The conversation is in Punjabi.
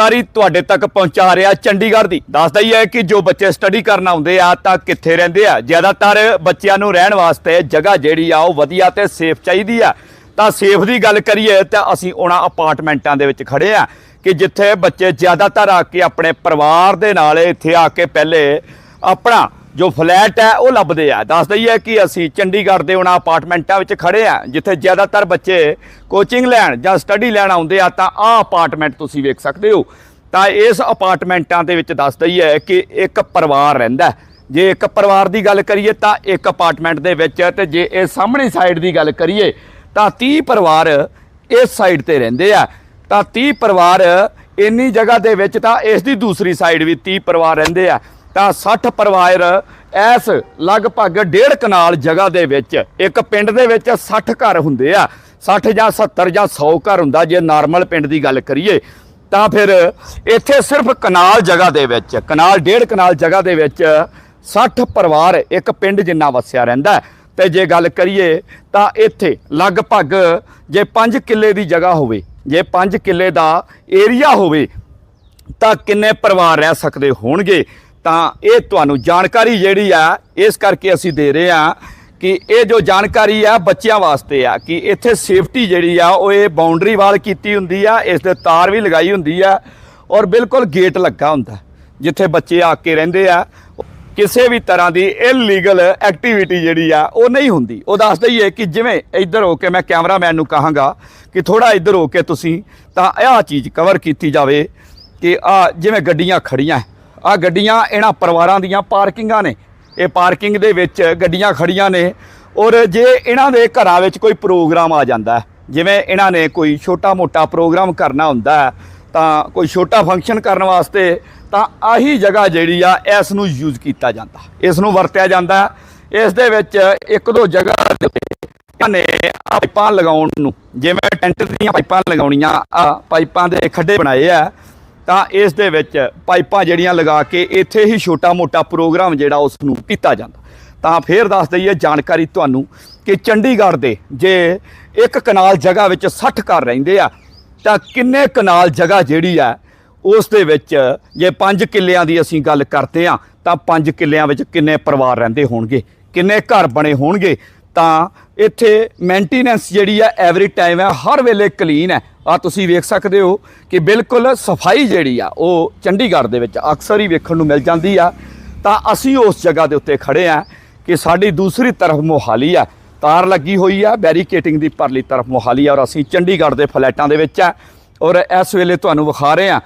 ਜਾਣਕਾਰੀ ਤੁਹਾਡੇ ਤੱਕ ਪਹੁੰਚਾ ਰਿਹਾ ਚੰਡੀਗੜ੍ਹ ਦੀ। ਦੱਸਦਾ ਹੀ ਹੈ ਕਿ ਜੋ ਬੱਚੇ ਸਟੱਡੀ ਕਰਨ ਆਉਂਦੇ ਆ, ਤਾਂ ਕਿੱਥੇ ਰਹਿੰਦੇ ਆ? ਜ਼ਿਆਦਾਤਰ ਬੱਚਿਆਂ ਨੂੰ ਰਹਿਣ ਵਾਸਤੇ ਜਗ੍ਹਾ ਜਿਹੜੀ ਆ, ਉਹ ਵਧੀਆ ਤੇ ਸੇਫ ਚਾਹੀਦੀ ਆ। ਤਾਂ ਸੇਫ ਦੀ ਗੱਲ ਕਰੀਏ, ਤਾਂ ਅਸੀਂ ਉਹਨਾਂ ਅਪਾਰਟਮੈਂਟਾਂ ਦੇ ਵਿੱਚ ਖੜੇ ਆ ਕਿ ਜਿੱਥੇ ਬੱਚੇ ਜ਼ਿਆਦਾਤਰ ਆ ਕੇ ਆਪਣੇ ਪਰਿਵਾਰ ਦੇ ਨਾਲ ਇੱਥੇ ਆ ਕੇ ਪਹਿਲੇ ਆਪਣਾ ਜੋ ਫਲੈਟ ਹੈ, ਉਹ ਲੱਭਦੇ ਆ। ਦੱਸ ਦਈਏ ਕਿ ਅਸੀਂ ਚੰਡੀਗੜ੍ਹ ਦੇ ਉਹਨਾਂ ਅਪਾਰਟਮੈਂਟਾਂ ਵਿੱਚ ਖੜੇ ਆ, ਜਿੱਥੇ ਜ਼ਿਆਦਾਤਰ ਬੱਚੇ ਕੋਚਿੰਗ ਲੈਣ ਜਾਂ ਸਟੱਡੀ ਲੈਣ ਆਉਂਦੇ ਆ, ਤਾਂ ਆਹ ਅਪਾਰਟਮੈਂਟ ਤੁਸੀਂ ਵੇਖ ਸਕਦੇ ਹੋ। ਤਾਂ ਇਸ ਅਪਾਰਟਮੈਂਟਾਂ ਦੇ ਵਿੱਚ ਦੱਸ ਦਈਏ ਕਿ ਇੱਕ ਪਰਿਵਾਰ ਰਹਿੰਦਾ ਜੇ ਇੱਕ ਪਰਿਵਾਰ ਦੀ ਗੱਲ ਕਰੀਏ, ਤਾਂ ਇੱਕ ਅਪਾਰਟਮੈਂਟ ਦੇ ਵਿੱਚ ਤੇ ਜੇ ਇਹ ਸਾਹਮਣੇ ਸਾਈਡ ਦੀ ਗੱਲ ਕਰੀਏ, ਤਾਂ 30 ਪਰਿਵਾਰ ਇਸ ਸਾਈਡ ਤੇ ਰਹਿੰਦੇ ਆ। ਤਾਂ 30 ਪਰਿਵਾਰ ਇੰਨੀ ਜਗ੍ਹਾ ਦੇ ਵਿੱਚ ਤਾਂ ਇਸ ਦੀ ਦੂਸਰੀ ਸਾਈਡ ਵੀ 30 ਪਰਿਵਾਰ ਰਹਿੰਦੇ ਆ। ਤਾਂ 60 ਪਰਿਵਾਰ ਇਸ ਲਗਭਗ ਡੇਢ ਕਨਾਲ ਜਗ੍ਹਾ ਦੇ ਵਿੱਚ, ਇੱਕ ਪਿੰਡ ਦੇ ਵਿੱਚ 60 ਘਰ ਹੁੰਦੇ ਆ 60 ਜਾਂ 70 ਜਾਂ 100 ਘਰ ਹੁੰਦਾ, ਜੇ ਨਾਰਮਲ ਪਿੰਡ ਦੀ ਗੱਲ ਕਰੀਏ, ਤਾਂ ਫਿਰ ਇੱਥੇ ਸਿਰਫ ਕਨਾਲ ਜਗ੍ਹਾ ਦੇ ਵਿੱਚ, ਕਨਾਲ, ਡੇਢ ਕਨਾਲ ਜਗ੍ਹਾ ਦੇ ਵਿੱਚ 60 ਪਰਿਵਾਰ ਇੱਕ ਪਿੰਡ ਜਿੰਨਾ ਵਸਿਆ ਰਹਿੰਦਾ ਹੈ। ਤੇ ਜੇ ਗੱਲ ਕਰੀਏ, ਤਾਂ ਇੱਥੇ ਲਗਭਗ ਜੇ 5 ਕਿੱਲੇ ਦੀ ਜਗ੍ਹਾ ਹੋਵੇ, ਜੇ 5 ਕਿੱਲੇ ਦਾ ਏਰੀਆ ਹੋਵੇ, ਤਾਂ ਕਿੰਨੇ ਪਰਿਵਾਰ ਰਹਿ ਸਕਦੇ ਹੋਣਗੇ ਤਾਂ ਇਹ ਤੁਹਾਨੂੰ ਜਾਣਕਾਰੀ ਜਿਹੜੀ ਆ, ਇਸ ਕਰਕੇ ਅਸੀਂ ਦੇ ਰਹੇ ਆ ਕਿ ਇਹ ਜੋ ਜਾਣਕਾਰੀ ਆ ਬੱਚਿਆਂ ਵਾਸਤੇ ਆ, ਕਿ ਇੱਥੇ ਸੇਫਟੀ ਜਿਹੜੀ ਆ, ਉਹ ਇਹ ਬਾਉਂਡਰੀ ਵਾਲ ਕੀਤੀ ਹੁੰਦੀ ਆ, ਇਸ ਦੇ ਤਾਰ ਵੀ ਲਗਾਈ ਹੁੰਦੀ ਆ ਔਰ ਬਿਲਕੁਲ ਗੇਟ ਲੱਗਾ ਹੁੰਦਾ, ਜਿੱਥੇ ਬੱਚੇ ਆ ਕੇ ਰਹਿੰਦੇ ਆ। ਕਿਸੇ ਵੀ ਤਰ੍ਹਾਂ ਦੀ ਇਲੀਗਲ ਐਕਟੀਵਿਟੀ ਜਿਹੜੀ ਆ, ਉਹ ਨਹੀਂ ਹੁੰਦੀ। ਉਹ ਦੱਸਦਾ ਹੀ ਹੈ ਕਿ ਜਿਵੇਂ ਇੱਧਰ ਹੋ ਕੇ ਮੈਂ ਕੈਮਰਾਮੈਨ ਨੂੰ ਕਹਾਂਗਾ ਕਿ ਥੋੜਾ ਇੱਧਰ ਹੋ ਕੇ ਤੁਸੀਂ ਤਾਂ ਆਹ ਚੀਜ਼ ਕਵਰ ਕੀਤੀ ਜਾਵੇ ਕਿ ਆ ਜਿਵੇਂ ਗੱਡੀਆਂ ਖੜੀਆਂ ਆ ਗੱਡੀਆਂ ਇਹਨਾਂ ਪਰਿਵਾਰਾਂ ਦੀਆਂ ਪਾਰਕਿੰਗਾਂ ਨੇ। ਇਹ ਪਾਰਕਿੰਗ ਦੇ ਵਿੱਚ ਗੱਡੀਆਂ ਖੜੀਆਂ ਨੇ ਔਰ ਜੇ ਇਹਨਾਂ ਦੇ ਘਰਾਂ ਵਿੱਚ ਕੋਈ ਪ੍ਰੋਗਰਾਮ ਆ ਜਾਂਦਾ ਜਿਵੇਂ ਇਹਨਾਂ ਨੇ ਕੋਈ ਛੋਟਾ-ਮੋਟਾ ਪ੍ਰੋਗਰਾਮ ਕਰਨਾ ਹੁੰਦਾ ਤਾਂ ਕੋਈ ਛੋਟਾ ਫੰਕਸ਼ਨ ਕਰਨ ਵਾਸਤੇ, ਤਾਂ ਆਹੀ ਜਗ੍ਹਾ ਜਿਹੜੀ ਆ, ਇਸ ਨੂੰ ਯੂਜ਼ ਕੀਤਾ ਜਾਂਦਾ ਇਸ ਨੂੰ ਵਰਤਿਆ ਜਾਂਦਾ ਇਸ ਦੇ ਵਿੱਚ ਇੱਕ ਦੋ ਜਗ੍ਹਾ ਨੇ ਪਾਈਪਾਂ ਲਗਾਉਣ ਨੂੰ, ਜਿਵੇਂ ਟੈਂਟ ਦੀਆਂ ਪਾਈਪਾਂ ਲਗਾਉਣੀਆਂ ਆ ਪਾਈਪਾਂ ਦੇ ਖੱਡੇ ਬਣਾਏ ਆ ਤਾਂ ਇਸ ਦੇ ਵਿੱਚ ਪਾਈਪਾਂ ਜਿਹੜੀਆਂ ਲਗਾ ਕੇ ਇੱਥੇ ਹੀ ਛੋਟਾ-ਮੋਟਾ ਪ੍ਰੋਗਰਾਮ ਜਿਹੜਾ ਉਸ ਨੂੰ ਕੀਤਾ ਜਾਂਦਾ। ਤਾਂ ਫੇਰ ਦੱਸ ਦਈਏ ਜਾਣਕਾਰੀ ਤੁਹਾਨੂੰ ਕਿ ਚੰਡੀਗੜ੍ਹ ਦੇ ਜੇ ਇੱਕ ਕਨਾਲ ਜਗ੍ਹਾ ਵਿੱਚ 60 ਘਰ ਰਹਿੰਦੇ ਆ, ਤਾਂ ਕਿੰਨੇ ਕਨਾਲ ਜਗ੍ਹਾ ਜਿਹੜੀ ਆ, ਉਸ ਦੇ ਵਿੱਚ ਜੇ 5 ਕਿੱਲਿਆਂ ਦੀ ਅਸੀਂ ਗੱਲ ਕਰਦੇ ਆ, ਤਾਂ 5 ਕਿੱਲਿਆਂ ਵਿੱਚ ਕਿੰਨੇ ਪਰਿਵਾਰ ਰਹਿੰਦੇ ਹੋਣਗੇ, ਕਿੰਨੇ ਘਰ ਬਣੇ ਹੋਣਗੇ ਤਾਂ ਇੱਥੇ ਮੇਨਟੇਨੈਂਸ ਜਿਹੜੀ ਆ ਐਵਰੀ ਟਾਈਮ ਹੈ ਹਰ ਵੇਲੇ ਕਲੀਨ ਹੈ ਆ ਤੁਸੀਂ ਵੇਖ ਸਕਦੇ ਹੋ ਕਿ ਬਿਲਕੁਲ ਸਫ਼ਾਈ ਜਿਹੜੀ ਆ, ਉਹ ਚੰਡੀਗੜ੍ਹ ਦੇ ਵਿੱਚ ਅਕਸਰ ਹੀ ਵੇਖਣ ਨੂੰ ਮਿਲ ਜਾਂਦੀ ਆ। ਤਾਂ ਅਸੀਂ ਉਸ ਜਗ੍ਹਾ ਦੇ ਉੱਤੇ ਖੜੇ ਆ ਕਿ ਸਾਡੀ ਦੂਸਰੀ ਤਰਫ ਮੋਹਾਲੀ ਆ। ਤਾਰ ਲੱਗੀ ਹੋਈ ਆ ਬੈਰੀਕੇਟਿੰਗ ਦੀ ਪਰਲੀ ਤਰਫ ਮੋਹਾਲੀ ਆ ਔਰ ਅਸੀਂ ਚੰਡੀਗੜ੍ਹ ਦੇ ਫਲੈਟਾਂ ਦੇ ਵਿੱਚ ਆ। ਔਰ ਇਸ ਵੇਲੇ ਤੁਹਾਨੂੰ ਵਿਖਾ ਰਹੇ ਆ